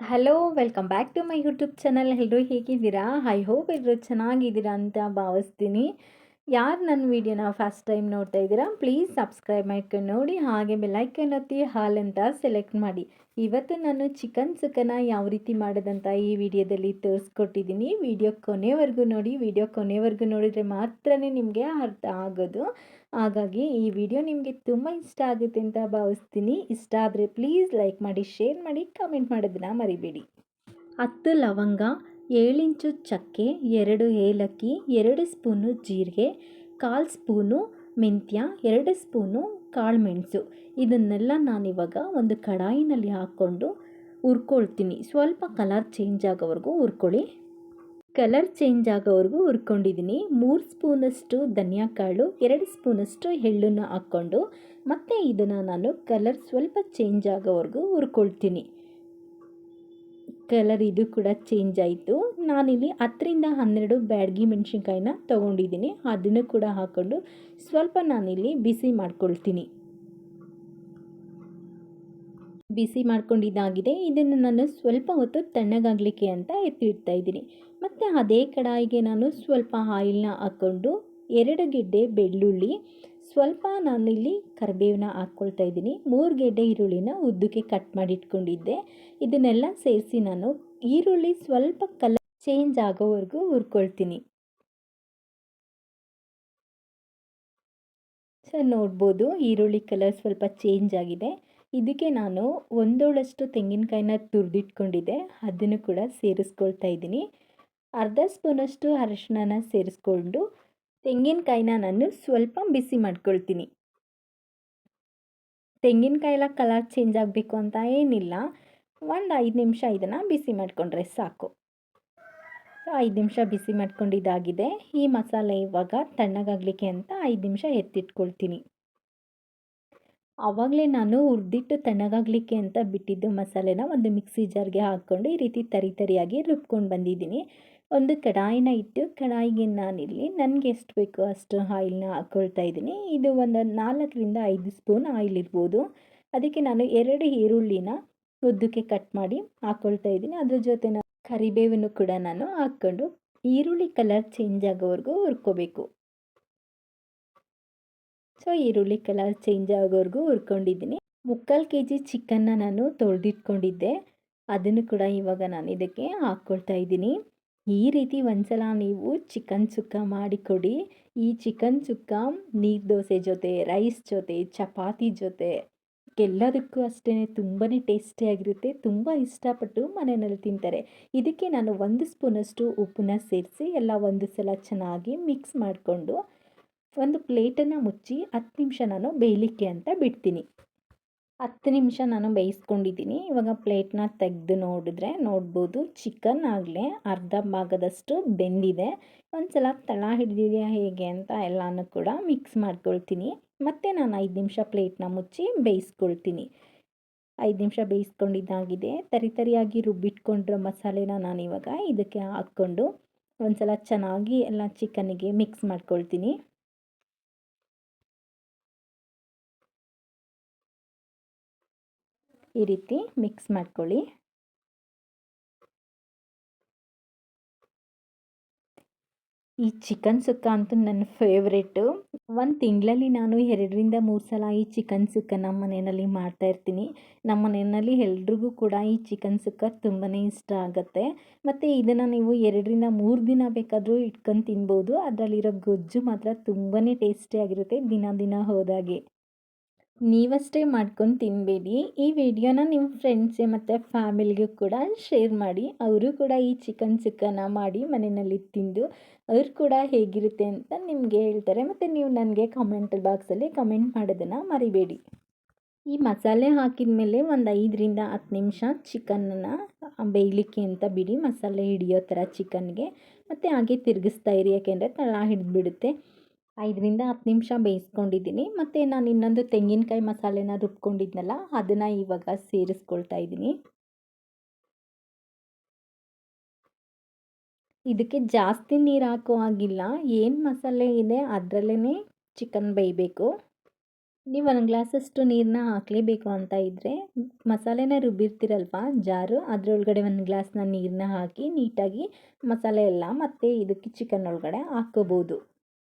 Hello welcome back to my YouTube channel ಎಲ್ಲರೂ ಹೇಗಿದ್ದೀರಾ? I hope ಎಲ್ಲರೂ ಚೆನ್ನಾಗಿದ್ದೀರಾ ಅಂತ ಭಾವಿಸ್ತೀನಿ. ಯಾರು ನನ್ನ ವೀಡಿಯೋನ ಫಸ್ಟ್ ಟೈಮ್ ನೋಡ್ತಾ ಇದ್ದೀರಾ ಪ್ಲೀಸ್ ಸಬ್ಸ್ಕ್ರೈಬ್ ಮಾಡ್ಕೊಂಡು ನೋಡಿ ಹಾಗೆ ಬೆಲ್ಲೈಕನ್ ಒತ್ತಿ ಹಾಲ್ ಅಂತ ಸೆಲೆಕ್ಟ್ ಮಾಡಿ. ಇವತ್ತು ನಾನು ಚಿಕನ್ ಸುಕ್ಕನ ಯಾವ ರೀತಿ ಮಾಡೋದಂತ ಈ ವಿಡಿಯೋದಲ್ಲಿ ತೋರಿಸ್ಕೊಟ್ಟಿದ್ದೀನಿ. ವಿಡಿಯೋ ಕೊನೆವರೆಗೂ ನೋಡಿ, ವಿಡಿಯೋ ಕೊನೆವರೆಗೂ ನೋಡಿದರೆ ಮಾತ್ರ ನಿಮಗೆ ಅರ್ಥ ಆಗೋದು. ಹಾಗಾಗಿ ಈ ವಿಡಿಯೋ ನಿಮಗೆ ತುಂಬ ಇಷ್ಟ ಆಗುತ್ತೆ ಅಂತ ಭಾವಿಸ್ತೀನಿ. ಇಷ್ಟ ಆದರೆ ಪ್ಲೀಸ್ ಲೈಕ್ ಮಾಡಿ ಶೇರ್ ಮಾಡಿ ಕಮೆಂಟ್ ಮಾಡೋದನ್ನ ಮರಿಬೇಡಿ. ಹತ್ತು ಲವಂಗ ಏಳಿಂಚು ಚಕ್ಕೆ, ಎರಡು ಏಲಕ್ಕಿ, ಎರಡು ಸ್ಪೂನು ಜೀರಿಗೆ, ಕಾಲು ಸ್ಪೂನು ಮೆಂತ್ಯ, ಎರಡು ಸ್ಪೂನು ಕಾಳುಮೆಣಸು ಇದನ್ನೆಲ್ಲ ನಾನಿವಾಗ ಒಂದು ಕಡಾಯಿನಲ್ಲಿ ಹಾಕ್ಕೊಂಡು ಹುರ್ಕೊಳ್ತೀನಿ. ಸ್ವಲ್ಪ ಕಲರ್ ಚೇಂಜ್ ಆಗೋವರೆಗೂ ಹುರ್ಕೊಳ್ಳಿ. ಕಲರ್ ಚೇಂಜ್ ಆಗೋವರೆಗೂ ಹುರ್ಕೊಂಡಿದ್ದೀನಿ. ಮೂರು ಸ್ಪೂನಷ್ಟು ಧನಿಯಾ ಕಾಳು, ಎರಡು ಸ್ಪೂನಷ್ಟು ಎಳ್ಳನ್ನು ಹಾಕ್ಕೊಂಡು ಮತ್ತು ಇದನ್ನು ನಾನು ಕಲರ್ ಸ್ವಲ್ಪ ಚೇಂಜ್ ಆಗೋವರೆಗೂ ಹುರ್ಕೊಳ್ತೀನಿ. ಕಲರ್ ಇದು ಕೂಡ ಚೇಂಜ್ ಆಯಿತು. ನಾನಿಲ್ಲಿ ಹತ್ತರಿಂದ ಹನ್ನೆರಡು ಬ್ಯಾಡ್ಗಿ ಮೆಣಸಿನ್ಕಾಯಿನ ತೊಗೊಂಡಿದ್ದೀನಿ. ಅದನ್ನು ಕೂಡ ಹಾಕ್ಕೊಂಡು ಸ್ವಲ್ಪ ನಾನಿಲ್ಲಿ ಬಿಸಿ ಮಾಡ್ಕೊಳ್ತೀನಿ. ಬಿಸಿ ಮಾಡ್ಕೊಂಡಿದ್ದಾಗಿದೆ. ಇದನ್ನು ನಾನು ಸ್ವಲ್ಪ ಹೊತ್ತು ತಣ್ಣಗಾಗಲಿಕ್ಕೆ ಅಂತ ಎತ್ತಿಡ್ತಾ ಇದ್ದೀನಿ. ಮತ್ತು ಅದೇ ಕಡಾಯಿಗೆ ನಾನು ಸ್ವಲ್ಪ ಆಯಿಲ್ನ ಹಾಕ್ಕೊಂಡು ಎರಡು ಗೆಡ್ಡೆ ಬೆಳ್ಳುಳ್ಳಿ ಸ್ವಲ್ಪ ನಾನಿಲ್ಲಿ ಕರಿಬೇವನ್ನ ಹಾಕ್ಕೊಳ್ತಾ ಇದ್ದೀನಿ. ಮೂರು ಗೆಡ್ಡೆ ಈರುಳ್ಳಿನ ಉದ್ದಕ್ಕೆ ಕಟ್ ಮಾಡಿ ಇಟ್ಕೊಂಡಿದ್ದೆ. ಇದನ್ನೆಲ್ಲ ಸೇರಿಸಿ ನಾನು ಈರುಳ್ಳಿ ಸ್ವಲ್ಪ ಕಲರ್ ಚೇಂಜ್ ಆಗೋವರೆಗೂ ಹುರ್ಕೊಳ್ತೀನಿ. ಸರ್, ನೋಡ್ಬೋದು ಈರುಳ್ಳಿ ಕಲರ್ ಸ್ವಲ್ಪ ಚೇಂಜ್ ಆಗಿದೆ. ಇದಕ್ಕೆ ನಾನು ಒಂದೋಳಷ್ಟು ತೆಂಗಿನಕಾಯಿನ ತುರಿದಿಟ್ಕೊಂಡಿದ್ದೆ. ಅದನ್ನು ಕೂಡ ಸೇರಿಸ್ಕೊಳ್ತಾ ಇದ್ದೀನಿ. ಅರ್ಧ ಸ್ಪೂನಷ್ಟು ಅರಶಿನ ಸೇರಿಸ್ಕೊಂಡು ತೆಂಗಿನಕಾಯಿನ ನಾನು ಸ್ವಲ್ಪ ಬಿಸಿ ಮಾಡ್ಕೊಳ್ತೀನಿ. ತೆಂಗಿನಕಾಯೆಲ್ಲ ಕಲರ್ ಚೇಂಜ್ ಆಗಬೇಕು ಅಂತ ಏನಿಲ್ಲ. ಒಂದು ಐದು ನಿಮಿಷ ಇದನ್ನು ಬಿಸಿ ಮಾಡಿಕೊಂಡ್ರೆ ಸಾಕು. ಸೊ ಐದು ನಿಮಿಷ ಬಿಸಿ ಮಾಡ್ಕೊಂಡಿದ್ದಾಗಿದೆ ಈ ಮಸಾಲೆ ಇವಾಗ ತಣ್ಣಗಾಗಲಿಕ್ಕೆ ಅಂತ ಐದು ನಿಮಿಷ ಎತ್ತಿಟ್ಕೊಳ್ತೀನಿ. ಆವಾಗಲೇ ನಾನು ಹುರಿದಿಟ್ಟು ತಣ್ಣಗಾಗಲಿಕ್ಕೆ ಅಂತ ಬಿಟ್ಟಿದ್ದು ಮಸಾಲೆನ ಒಂದು ಮಿಕ್ಸಿ ಜಾರ್ಗೆ ಹಾಕ್ಕೊಂಡು ಈ ರೀತಿ ತರಿ ತರಿಯಾಗಿ ರುಬ್ಕೊಂಡು ಬಂದಿದ್ದೀನಿ. ಒಂದು ಕಡಾಯಿನ ಇಟ್ಟು ಕಡಾಯಿಗೆ ನಾನಿಲ್ಲಿ ನನಗೆ ಎಷ್ಟು ಬೇಕೋ ಅಷ್ಟು ಆಯಿಲ್ನ ಹಾಕ್ಕೊಳ್ತಾ ಇದ್ದೀನಿ. ಇದು ಒಂದು ನಾಲ್ಕರಿಂದ ಐದು ಸ್ಪೂನ್ ಆಯಿಲ್ ಇರ್ಬೋದು. ಅದಕ್ಕೆ ನಾನು ಎರಡು ಈರುಳ್ಳಿನ ಉದ್ದಕ್ಕೆ ಕಟ್ ಮಾಡಿ ಹಾಕ್ಕೊಳ್ತಾ ಇದ್ದೀನಿ. ಅದ್ರ ಜೊತೆ ನಾನು ಕರಿಬೇವನ್ನು ಕೂಡ ನಾನು ಹಾಕ್ಕೊಂಡು ಈರುಳ್ಳಿ ಕಲರ್ ಚೇಂಜ್ ಆಗೋವರೆಗೂ ಹುರ್ಕೋಬೇಕು. ಸೊ ಈರುಳ್ಳಿ ಕಲರ್ ಚೇಂಜ್ ಆಗೋವರೆಗೂ ಹುರ್ಕೊಂಡಿದ್ದೀನಿ. ಮುಕ್ಕಾಲು ಕೆ ಜಿ ಚಿಕನ್ನ ನಾನು ತೊಳೆದಿಟ್ಕೊಂಡಿದ್ದೆ. ಅದನ್ನು ಕೂಡ ಇವಾಗ ನಾನು ಇದಕ್ಕೆ ಹಾಕ್ಕೊಳ್ತಾ ಇದ್ದೀನಿ. ಈ ರೀತಿ ಒಂದ್ಸಲ ನೀವು ಚಿಕನ್ ಸುಕ್ಕ ಮಾಡಿಕೊಡಿ. ಈ ಚಿಕನ್ ಸುಕ್ಕ ನೀರು ದೋಸೆ ಜೊತೆ ರೈಸ್ ಜೊತೆ, ಚಪಾತಿ ಜೊತೆ ಎಲ್ಲದಕ್ಕೂ ಅಷ್ಟೇ ತುಂಬಾ ಟೇಸ್ಟಿಯಾಗಿರುತ್ತೆ ತುಂಬ ಇಷ್ಟಪಟ್ಟು ಮನೆಯಲ್ಲಿ ತಿಂತಾರೆ. ಇದಕ್ಕೆ ನಾನು ಒಂದು ಸ್ಪೂನಷ್ಟು ಉಪ್ಪನ್ನ ಸೇರಿಸಿ ಎಲ್ಲ ಒಂದು ಸಲ ಚೆನ್ನಾಗಿ ಮಿಕ್ಸ್ ಮಾಡಿಕೊಂಡು ಒಂದು ಪ್ಲೇಟನ್ನು ಮುಚ್ಚಿ ಹತ್ತು ನಿಮಿಷ ನಾನು ಬೇಯಲಿಕ್ಕೆ ಅಂತ ಬಿಡ್ತೀನಿ. ಹತ್ತು ನಿಮಿಷ ನಾನು ಬೇಯಿಸ್ಕೊಂಡಿದ್ದೀನಿ. ಇವಾಗ ಪ್ಲೇಟ್ನ ತೆಗೆದು ನೋಡಿದ್ರೆ ನೋಡ್ಬೋದು ಚಿಕನ್ ಆಗಲೇ ಅರ್ಧ ಭಾಗದಷ್ಟು ಬೆಂದಿದೆ. ಒಂದು ಸಲ ತಳ ಹಿಡಿದಿದೆಯಾ ಹೇಗೆ ಅಂತ ಎಲ್ಲನೂ ಕೂಡ ಮಿಕ್ಸ್ ಮಾಡ್ಕೊಳ್ತೀನಿ. ಮತ್ತು ನಾನು ಐದು ನಿಮಿಷ ಪ್ಲೇಟ್ನ ಮುಚ್ಚಿ ಬೇಯಿಸ್ಕೊಳ್ತೀನಿ. ಐದು ನಿಮಿಷ ಬೇಯಿಸ್ಕೊಂಡಿದ್ದಾಗಿದೆ. ತರಿ ತರಿಯಾಗಿ ರುಬ್ಬಿಟ್ಕೊಂಡಿರೋ ಮಸಾಲೆನ ನಾನಿವಾಗ ಇದಕ್ಕೆ ಹಾಕ್ಕೊಂಡು ಒಂದು ಸಲ ಚೆನ್ನಾಗಿ ಎಲ್ಲ ಚಿಕನ್ನಿಗೆ ಮಿಕ್ಸ್ ಮಾಡ್ಕೊಳ್ತೀನಿ. ಈ ರೀತಿ ಮಿಕ್ಸ್ ಮಾಡ್ಕೊಳ್ಳಿ. ಈ ಚಿಕನ್ ಸುಕ್ಕ ಅಂತೂ ನನ್ನ ಫೇವ್ರೇಟು ಒಂದು ತಿಂಗಳಲ್ಲಿ ನಾನು ಎರಡರಿಂದ ಮೂರು ಸಲ ಈ ಚಿಕನ್ ಸುಕ್ಕ ನಮ್ಮ ಮನೆಯಲ್ಲಿ ಮಾಡ್ತಾಯಿರ್ತೀನಿ ನಮ್ಮ ಮನೆಯಲ್ಲಿ ಎಲ್ರಿಗೂ ಕೂಡ ಈ ಚಿಕನ್ ಸುಕ್ಕ ತುಂಬಾ ಇಷ್ಟ ಆಗುತ್ತೆ. ಮತ್ತು ಇದನ್ನು ನೀವು ಎರಡರಿಂದ ಮೂರು ದಿನ ಬೇಕಾದರೂ ಇಟ್ಕೊಂಡು ತಿನ್ಬೋದು. ಅದರಲ್ಲಿರೋ ಗೊಜ್ಜು ಮಾತ್ರ ತುಂಬಾ ಟೇಸ್ಟಿಯಾಗಿರುತ್ತೆ ದಿನ ದಿನ ಹೋದಾಗೆ. ನೀವಷ್ಟೇ ಮಾಡ್ಕೊಂಡು ತಿನ್ನಬೇಡಿ ಈ ವಿಡಿಯೋನ ನಿಮ್ಮ ಫ್ರೆಂಡ್ಸ್ಗೆ ಮತ್ತು ಫ್ಯಾಮಿಲಿಗೂ ಕೂಡ ಶೇರ್ ಮಾಡಿ. ಅವರು ಕೂಡ ಈ ಚಿಕನ್ ಚಿಕನ್ನ ಮಾಡಿ ಮನೆಯಲ್ಲಿ ತಿಂದು ಅವ್ರು ಕೂಡ ಹೇಗಿರುತ್ತೆ ಅಂತ ನಿಮಗೆ ಹೇಳ್ತಾರೆ. ಮತ್ತು ನೀವು ನನಗೆ ಕಮೆಂಟ್ ಬಾಕ್ಸಲ್ಲಿ ಕಮೆಂಟ್ ಮಾಡೋದನ್ನು ಮರಿಬೇಡಿ. ಈ ಮಸಾಲೆ ಹಾಕಿದ ಮೇಲೆ ಒಂದು ಐದರಿಂದ ಹತ್ತು ನಿಮಿಷ ಚಿಕನನ್ನು ಬೇಯಲಿಕ್ಕೆ ಅಂತ ಬಿಡಿ. ಮಸಾಲೆ ಹಿಡಿಯೋ ಥರ ಚಿಕನ್ಗೆ ಮತ್ತು ಹಾಗೆ ತಿರುಗಿಸ್ತಾ ಇರಿ. ಯಾಕೆಂದರೆ ತಳ ಹಿಡಿದ್ಬಿಡುತ್ತೆ ಐದರಿಂದ ಹತ್ತು ನಿಮಿಷ ಬೇಯಿಸ್ಕೊಂಡಿದ್ದೀನಿ. ಮತ್ತು ನಾನು ಇನ್ನೊಂದು ತೆಂಗಿನಕಾಯಿ ಮಸಾಲೆನ ರುಬ್ಕೊಂಡಿದ್ನಲ್ಲ, ಅದನ್ನು ಇವಾಗ ಸೇರಿಸ್ಕೊಳ್ತಾ ಇದ್ದೀನಿ. ಇದಕ್ಕೆ ಜಾಸ್ತಿ ನೀರು ಹಾಕೋ ಆಗಿಲ್ಲ ಏನು ಮಸಾಲೆ ಇದೆ ಅದರಲ್ಲೇ ಚಿಕನ್ ಬೇಯಬೇಕು. ನೀವು ಒಂದು ಗ್ಲಾಸಷ್ಟು ನೀರನ್ನ ಹಾಕಲೇಬೇಕು ಅಂತ ಇದ್ದರೆ ಮಸಾಲೆನ ರುಬ್ಬಿರ್ತೀರಲ್ವ? ಜಾರು, ಅದರೊಳಗಡೆ ಒಂದು ಗ್ಲಾಸ್ನ ನೀರನ್ನ ಹಾಕಿ ನೀಟಾಗಿ ಮಸಾಲೆ ಎಲ್ಲ ಮತ್ತು ಇದಕ್ಕೆ ಚಿಕನ್ ಒಳಗಡೆ ಹಾಕ್ಕೋಬೋದು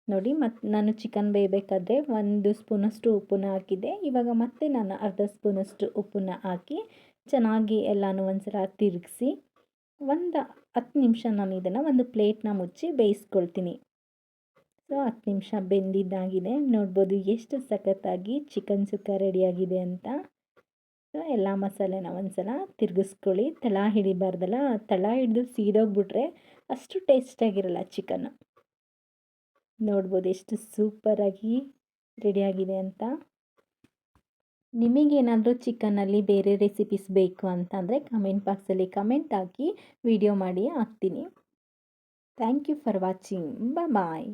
ನೋಡಿ ಮತ್ತು ನಾನು ಚಿಕನ್ ಬೇಯಬೇಕಾದ್ರೆ ಒಂದು ಸ್ಪೂನಷ್ಟು ಉಪ್ಪನ್ನ ಹಾಕಿದ್ದೆ. ಇವಾಗ ಮತ್ತೆ ನಾನು ಅರ್ಧ ಸ್ಪೂನಷ್ಟು ಉಪ್ಪನ್ನ ಹಾಕಿ ಚೆನ್ನಾಗಿ ಎಲ್ಲನೂ ಒಂದು ಸಲ ತಿರುಗಿಸಿ ಒಂದು ಹತ್ತು ನಿಮಿಷ ನಾನು ಇದನ್ನು ಒಂದು ಪ್ಲೇಟ್ನ ಮುಚ್ಚಿ ಬೇಯಿಸ್ಕೊಳ್ತೀನಿ. ಸೊ, ಹತ್ತು ನಿಮಿಷ ಬೆಂದಿದ್ದಾಗಿದೆ. ನೋಡ್ಬೋದು ಎಷ್ಟು ಸಖತ್ತಾಗಿ ಚಿಕನ್ ಸುಕ್ಕ ರೆಡಿಯಾಗಿದೆ ಅಂತ. ಸೊ, ಎಲ್ಲ ಮಸಾಲೆನ ಒಂದ್ಸಲ ತಿರುಗಿಸ್ಕೊಳ್ಳಿ. ತಳ ಹಿಡಿಬಾರ್ದಲ್ಲ, ತಳ ಹಿಡಿದು ಸೀದೋಗ್ಬಿಟ್ರೆ ಅಷ್ಟು ಟೇಸ್ಟಾಗಿರಲ್ಲ ಚಿಕನ್ನು ನೋಡ್ಬೋದು ಎಷ್ಟು ಸೂಪರಾಗಿ ರೆಡಿಯಾಗಿದೆ ಅಂತ. ನಿಮಗೇನಾದರೂ ಚಿಕನಲ್ಲಿ ಬೇರೆ ರೆಸಿಪೀಸ್ ಬೇಕು ಅಂತಂದರೆ ಕಮೆಂಟ್ ಬಾಕ್ಸಲ್ಲಿ ಕಮೆಂಟ್ ಹಾಕಿ ವಿಡಿಯೋ ಮಾಡಿ ಹಾಕ್ತೀನಿ. Thank you for watching. Bye